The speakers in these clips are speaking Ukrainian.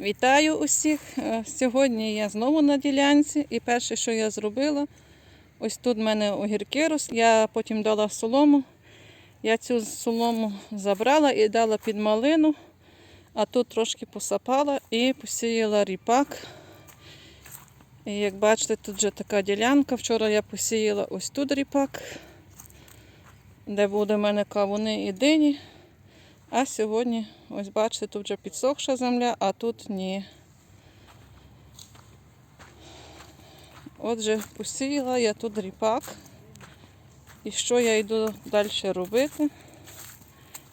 Вітаю усіх! Е, Сьогодні я знову на ділянці і перше, що я зробила, ось тут в мене огірки росли, я потім дала солому. Я цю солому забрала і дала під малину, а тут трошки посапала і посіяла ріпак. І як бачите, тут вже така ділянка. Вчора я посіяла ось тут ріпак, де буде в мене кавуни і дині. А сьогодні, ось бачите, тут вже підсохша земля, а тут ні. Отже, посіяла я тут ріпак. І що я йду далі робити?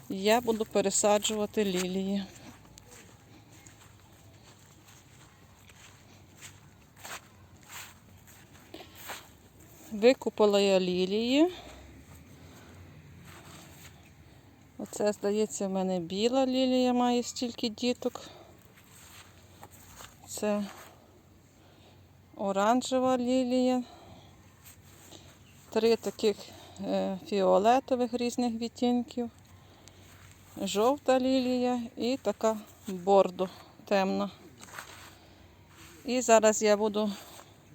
Я буду пересаджувати лілії. Викупала я лілії. Оце, здається, в мене біла лілія має стільки діток. Це оранжева лілія. Три таких е, фіолетових різних відтінків. Жовта лілія і така бордо темна. І зараз я буду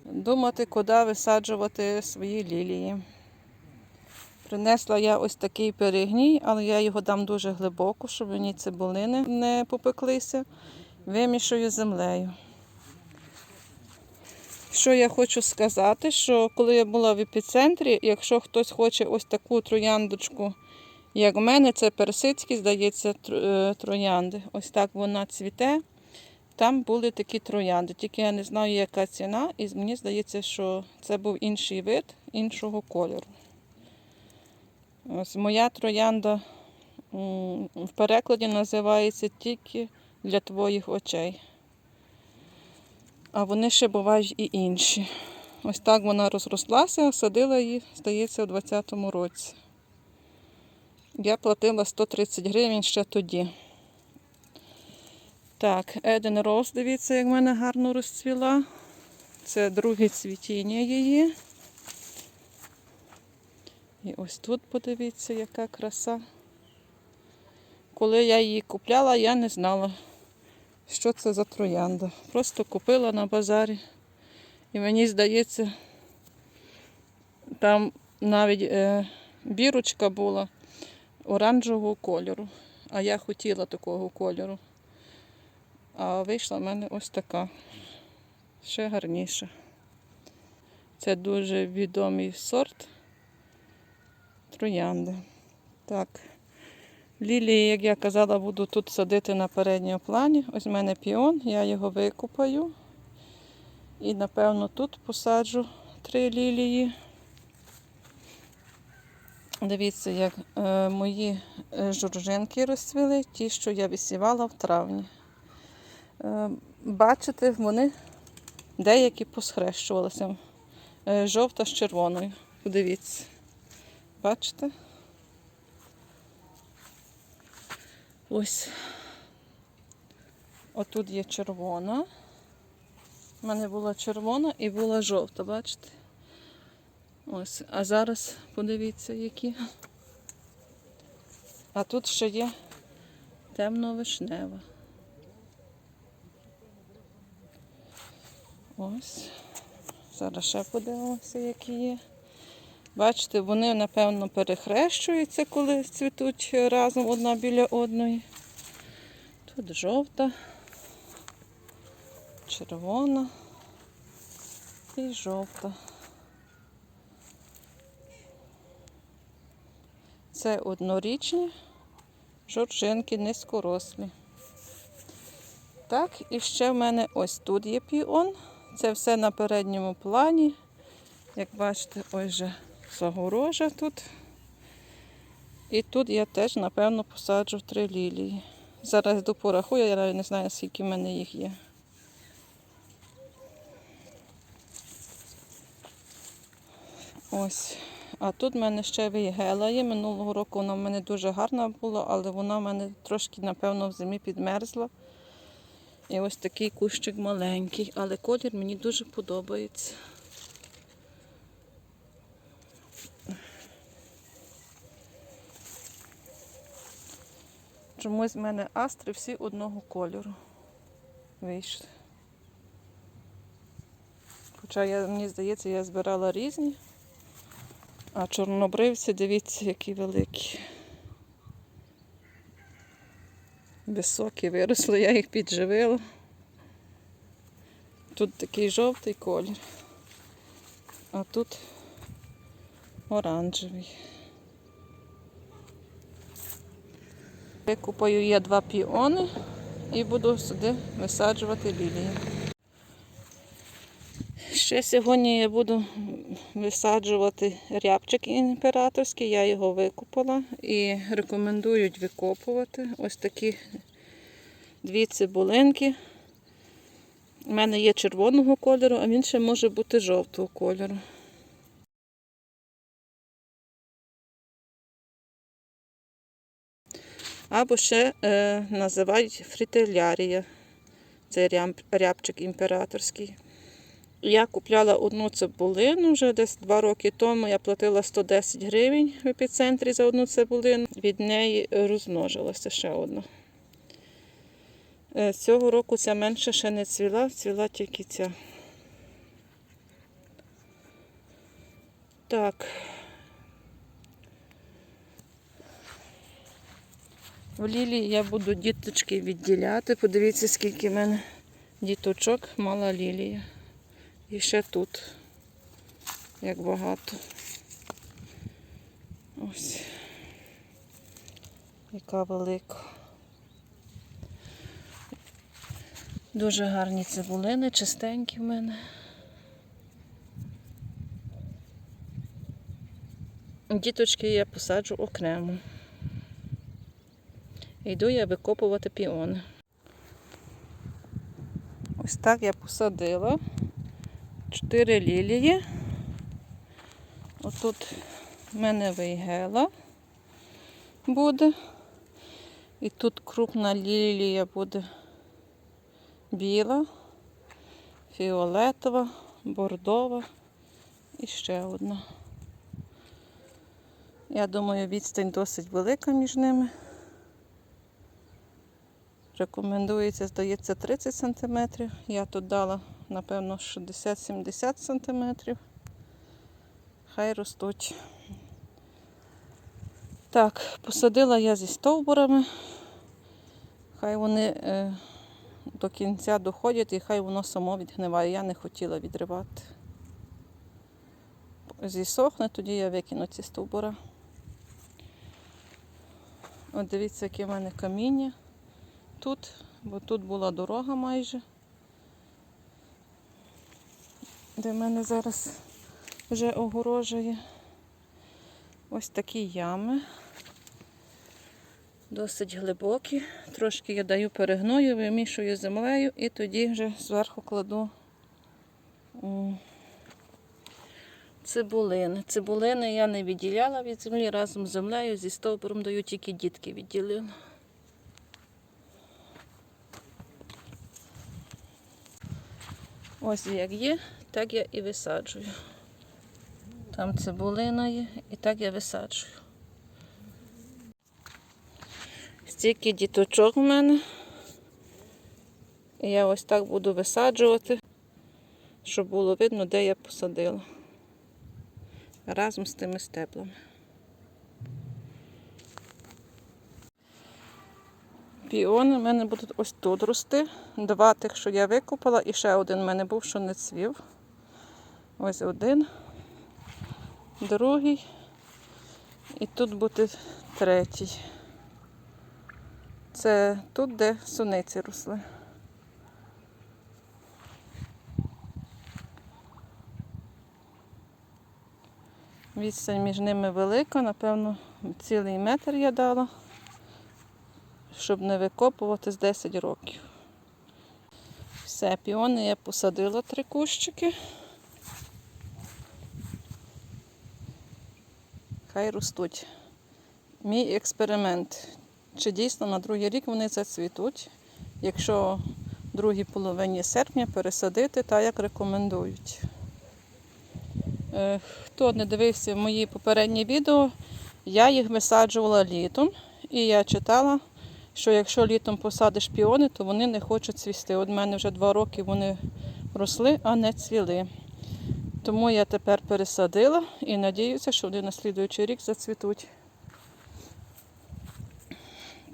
думати, куди висаджувати свої лілії. Принесла я ось такий перегній, але я його дам дуже глибоко, щоб мені цибулини не попеклися. Вимішую землею. Що я хочу сказати, що коли я була в епіцентрі, якщо хтось хоче ось таку трояндочку, як в мене, це персидські, здається, троянди. Ось так вона цвіте. Там були такі троянди, тільки я не знаю, яка ціна, і мені здається, що це був інший вид іншого кольору. Ось моя троянда в перекладі називається тільки для твоїх очей. А вони ще бувають і інші. Ось так вона розрослася, садила її, здається, у 2020 році. Я платила 130 гривень ще тоді. Так, Еден Роуз, дивіться, як в мене гарно розцвіла. Це друге цвітіння її. І ось тут подивіться, яка краса. Коли я її купляла, я не знала, що це за троянда. Просто купила на базарі. І мені здається, там навіть е, бірочка була оранжевого кольору. А я хотіла такого кольору. А вийшла в мене ось така. Ще гарніша. Це дуже відомий сорт троянди. Так. Лілії, як я казала, буду тут садити на передньому плані. Ось в мене піон, я його викупаю. І, напевно, тут посаджу три лілії. Дивіться, як е, мої е, журжинки розцвіли, ті, що я висівала в травні. Е, бачите, вони деякі посхрещувалися. Е, жовта з червоною. Подивіться. Бачите? Ось. Отут є червона. У мене була червона і була жовта, бачите? Ось. А зараз подивіться, які. А тут ще є темно-вишнева. Ось. Зараз ще подивимося, які є. Бачите, вони, напевно, перехрещуються, коли цвітуть разом одна біля одної. Тут жовта, червона і жовта. Це однорічні жоржинки низькорослі. Так, і ще в мене ось тут є піон. Це все на передньому плані. Як бачите, ось же загорожа тут. І тут я теж, напевно, посаджу три лілії. Зараз йду порахую, я навіть не знаю, скільки в мене їх є. Ось. А тут в мене ще вейгела є. Минулого року вона в мене дуже гарна була, але вона в мене трошки, напевно, в зимі підмерзла. І ось такий кущик маленький, але колір мені дуже подобається. Чомусь в мене астри всі одного кольору. вийшли. Хоча я, мені здається, я збирала різні. А чорнобривці, дивіться, які великі. Високі виросли, я їх підживила. Тут такий жовтий колір, а тут оранжевий. Викупаю я два піони і буду сюди висаджувати лілії. Ще сьогодні я буду висаджувати рябчик імператорський, я його викупала і рекомендують викопувати ось такі дві цибулинки. У мене є червоного кольору, а він ще може бути жовтого кольору. Або ще е, називають фрителярія. Це рябчик імператорський. Я купляла одну цибулину вже десь два роки тому. Я платила 110 гривень в епіцентрі за одну цибулину. Від неї розмножилася ще одна. Е, Цього року ця менша ще не цвіла, цвіла тільки ця. Так. В лілії я буду діточки відділяти. Подивіться, скільки в мене діточок мала лілія. І ще тут, як багато. Ось. Яка велика. Дуже гарні цибулини, чистенькі в мене. Діточки я посаджу окремо. Йду я викопувати піони. Ось так я посадила. Чотири лілії. Отут в мене вейгела буде. І тут крупна лілія буде біла, фіолетова, бордова і ще одна. Я думаю, відстань досить велика між ними. Рекомендується, здається, 30 см. Я тут дала, напевно, 60-70 см. Хай ростуть. Так, посадила я зі стовбурами. Хай вони е, до кінця доходять і хай воно само відгниває. Я не хотіла відривати. Зісохне, тоді я викину ці стовбура. От дивіться, яке в мене каміння тут, бо тут була дорога майже, де мене зараз вже огорожує. Ось такі ями. Досить глибокі. Трошки я даю перегною, вимішую землею і тоді вже зверху кладу цибулини. Цибулини я не відділяла від землі разом з землею, зі стовбуром даю, тільки дітки відділила. Ось як є, так я і висаджую. Там цибулина є, і так я висаджую. Стільки діточок в мене. І я ось так буду висаджувати, щоб було видно, де я посадила. Разом з тими стеблами. Піони в мене будуть ось тут рости. Два тих, що я викопала, і ще один в мене був, що не цвів. Ось один, другий. І тут буде третій. Це тут, де суниці росли. Відстань між ними велика, напевно, цілий метр я дала, щоб не викопувати з 10 років. Все, піони я посадила три кущики. Хай ростуть. Мій експеримент. Чи дійсно на другий рік вони зацвітуть, якщо в другій половині серпня пересадити так, як рекомендують. Е, Хто не дивився мої попередні відео, я їх висаджувала літом і я читала, що якщо літом посадиш піони, то вони не хочуть цвісти. От в мене вже два роки вони росли, а не цвіли. Тому я тепер пересадила і надіюся, що вони на слідуючий рік зацвітуть.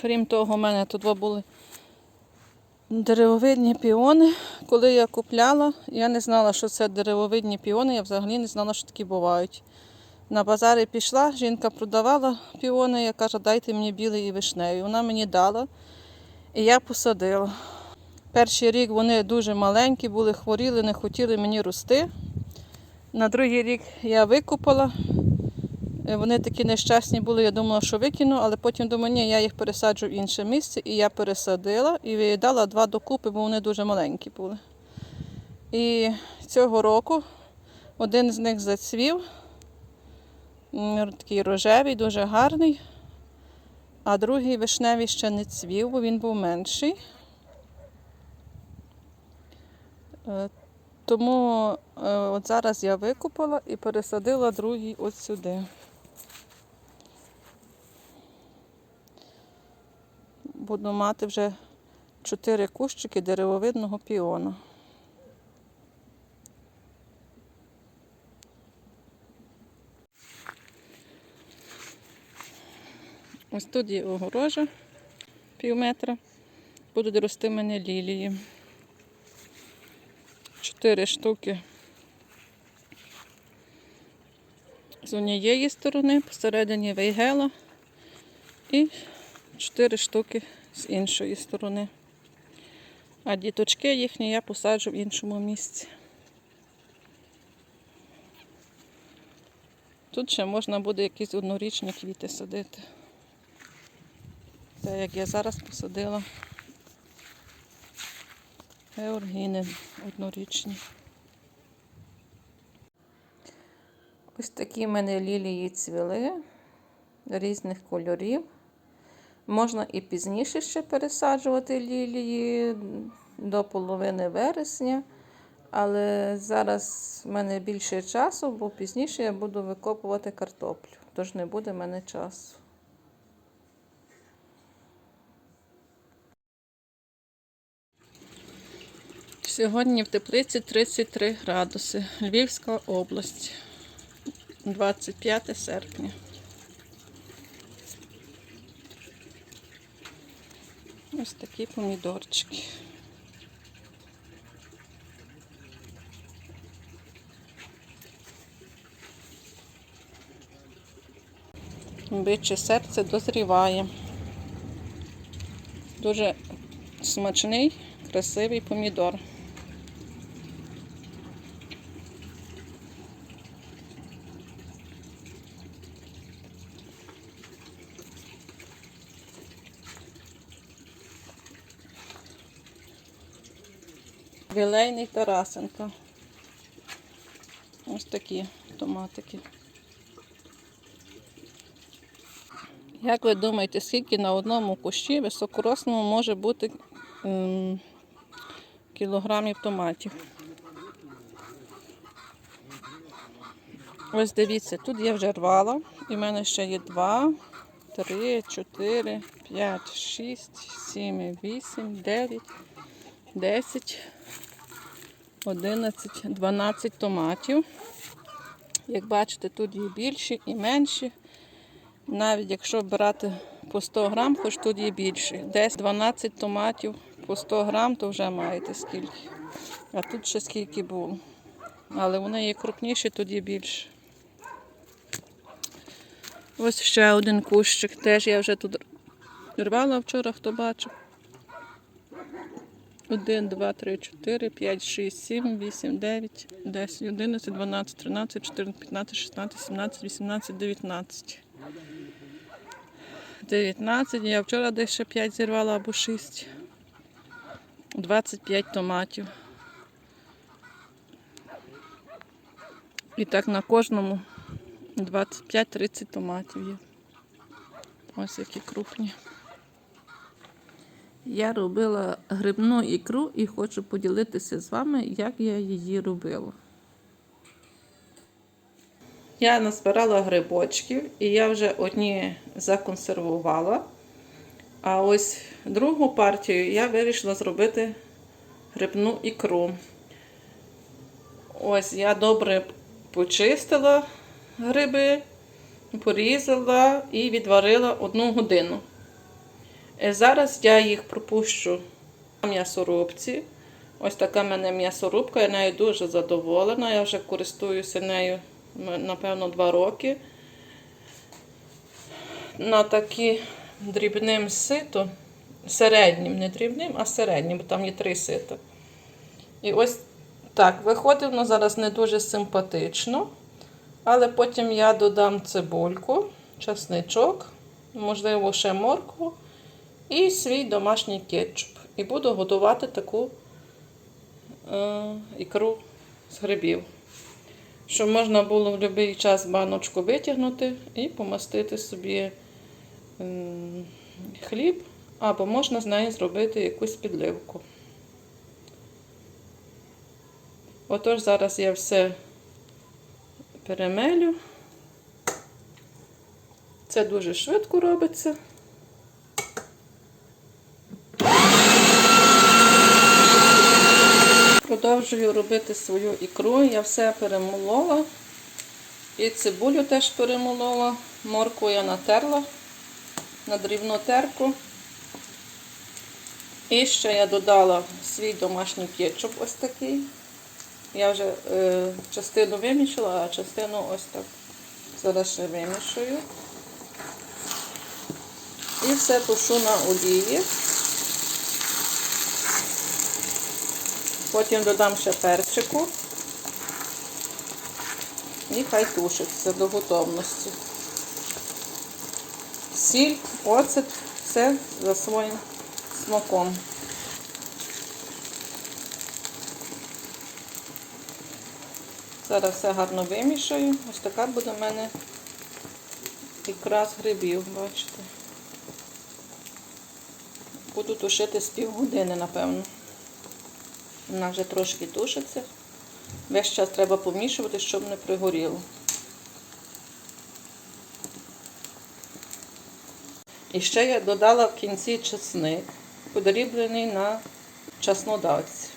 Крім того, у мене тут два були деревовидні піони. Коли я купляла, я не знала, що це деревовидні піони, я взагалі не знала, що такі бувають. На базарі пішла, жінка продавала піони, я кажу, дайте мені білий і вишневий. Вона мені дала, і я посадила. Перший рік вони дуже маленькі були, хворіли, не хотіли мені рости. На другий рік я викупала. Вони такі нещасні були, я думала, що викину, але потім думаю, ні, я їх пересаджу в інше місце. І я пересадила і дала два докупи, бо вони дуже маленькі були. І цього року один з них зацвів, такий рожевий, дуже гарний, а другий вишневий ще не цвів, бо він був менший. Е, Тому е, от зараз я викупала і пересадила другий от сюди. Буду мати вже чотири кущики деревовидного піону. Ось тут є огорожа пів метра. Будуть рости в мене лілії. Чотири штуки з однієї сторони, посередині вейгела і чотири штуки з іншої сторони. А діточки їхні я посаджу в іншому місці. Тут ще можна буде якісь однорічні квіти садити. Те, як я зараз посадила. Георгіни однорічні. Ось такі в мене лілії цвіли різних кольорів. Можна і пізніше ще пересаджувати лілії до половини вересня. Але зараз в мене більше часу, бо пізніше я буду викопувати картоплю. Тож не буде в мене часу. Сьогодні в теплиці 33 градуси. Львівська область. 25 серпня. Ось такі помідорчики. Биче серце дозріває. Дуже смачний, красивий помідор. Вілейний Тарасенко. Ось такі томатики. Як ви думаєте, скільки на одному кущі високорослому може бути м, кілограмів томатів? Ось дивіться, тут я вже рвала, і в мене ще є 2, 3, 4, 5, 6, 7, 8, 9, 10, 11, 12 томатів. Як бачите, тут є більші і менші. Навіть якщо брати по 100 грам, хоч тут є більше. Десь 12 томатів по 100 грам, то вже маєте скільки. А тут ще скільки було. Але вони є крупніші, тут є більше. Ось ще один кущик. Теж я вже тут рвала вчора, хто бачив. 1, 2, 3, 4, 5, 6, 7, 8, 9, 10, 11, 12, 13, 14, 15, 16, 17, 18, 19. 19. Я вчора десь ще 5 зірвала або 6. 25 томатів. І так на кожному 25-30 томатів є. Ось які крупні. Я робила грибну ікру і хочу поділитися з вами, як я її робила. Я назбирала грибочків і я вже одні законсервувала, А ось другу партію я вирішила зробити грибну ікру. Ось я добре почистила гриби, порізала і відварила одну годину. Е, Зараз я їх пропущу на м'ясорубці. Ось така в мене м'ясорубка, я нею дуже задоволена. Я вже користуюся нею, напевно, два роки. На такі дрібним сито, середнім, не дрібним, а середнім, бо там є три сита. І ось так, виходить воно зараз не дуже симпатично. Але потім я додам цибульку, часничок, можливо, ще моркву і свій домашній кетчуп. І буду готувати таку е, ікру з грибів. Щоб можна було в будь-який час баночку витягнути і помастити собі м, хліб, або можна з неї зробити якусь підливку. Отож, зараз я все перемелю. Це дуже швидко робиться. Продовжую робити свою ікру. Я все перемолола. І цибулю теж перемолола. Морку я натерла на дрібну терку. І ще я додала свій домашній кетчуп ось такий. Я вже е, частину вимішала, а частину ось так. Зараз ще вимішую. І все тушу на олії. Потім додам ще перчику. І хай тушиться до готовності. Сіль, оцет, все за своїм смаком. Зараз все гарно вимішаю. Ось така буде в мене ікра з грибів, бачите. Буду тушити з півгодини, напевно. Вона вже трошки тушиться. Весь час треба помішувати, щоб не пригоріло. І ще я додала в кінці чесник, подріблений на чеснодавці.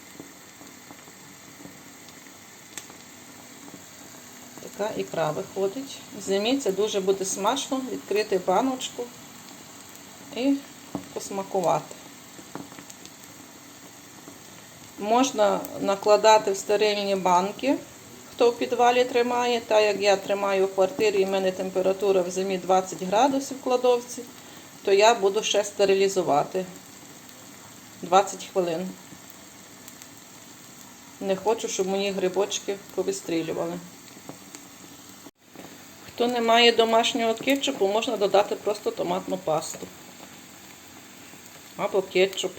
Така ікра виходить. Зимі це дуже буде смачно, відкрити баночку і посмакувати. Можна накладати в стерильні банки, хто в підвалі тримає, так як я тримаю в квартирі і в мене температура в зимі 20 градусів в кладовці, то я буду ще стерилізувати 20 хвилин. Не хочу, щоб мої грибочки повистрілювали. Хто не має домашнього кетчупу, можна додати просто томатну пасту. Або кетчуп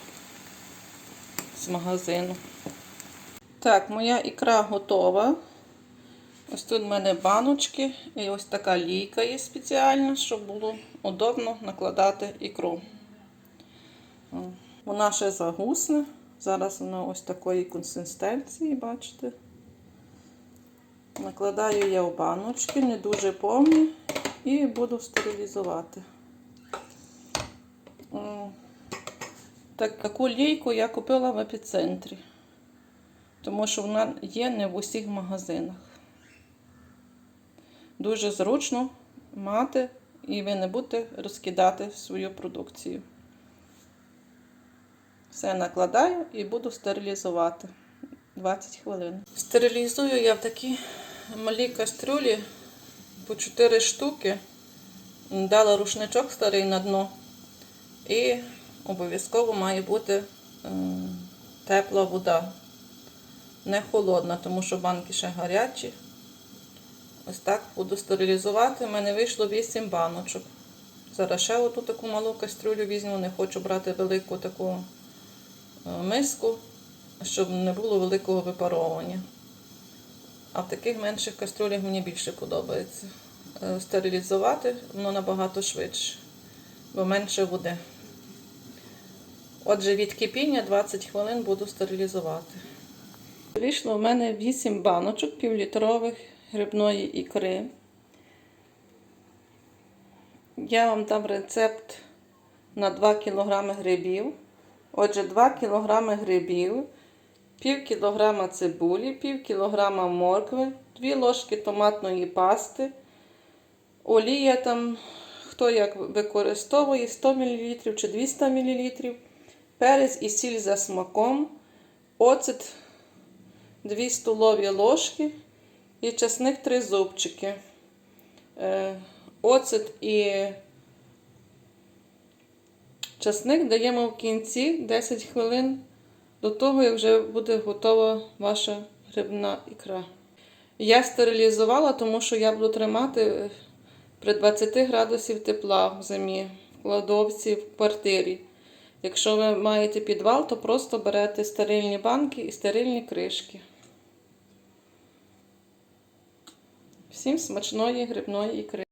з магазину. Так, моя ікра готова. Ось тут в мене баночки і ось така лійка є спеціальна, щоб було удобно накладати ікру. Вона ще загусне. Зараз вона ось такої консистенції, бачите. Накладаю я в баночки, не дуже повні, і буду стерилізувати. Так, таку лійку я купила в епіцентрі, тому що вона є не в усіх магазинах. Дуже зручно мати і ви не будете розкидати свою продукцію. Все накладаю і буду стерилізувати 20 хвилин. Стерилізую я в такій малій кастрюлі по 4 штуки. Дала рушничок старий на дно. І обов'язково має бути тепла вода. Не холодна, тому що банки ще гарячі. Ось так буду стерилізувати. У мене вийшло 8 баночок. Зараз ще оту таку малу кастрюлю візьму, не хочу брати велику таку е, миску, щоб не було великого випаровування. А в таких менших кастрюлях мені більше подобається. Е, Стерилізувати воно набагато швидше, бо менше води. Отже, від кипіння 20 хвилин буду стерилізувати. Вийшло в мене 8 баночок півлітрових грибної ікри. Я вам дам рецепт на 2 кг грибів. Отже, 2 кг грибів, пів кілограма цибулі, пів кілограма моркви, 2 ложки томатної пасти, олія там, хто як використовує, 100 мл чи 200 мл, перець і сіль за смаком, оцет 2 столові ложки і часник 3 зубчики. Е, Оцет і часник даємо в кінці 10 хвилин до того, як вже буде готова ваша грибна ікра. Я стерилізувала, тому що я буду тримати при 20 градусів тепла в зимі, в кладовці, в квартирі. Якщо ви маєте підвал, то просто берете стерильні банки і стерильні кришки. Всім смачної грибної ікри.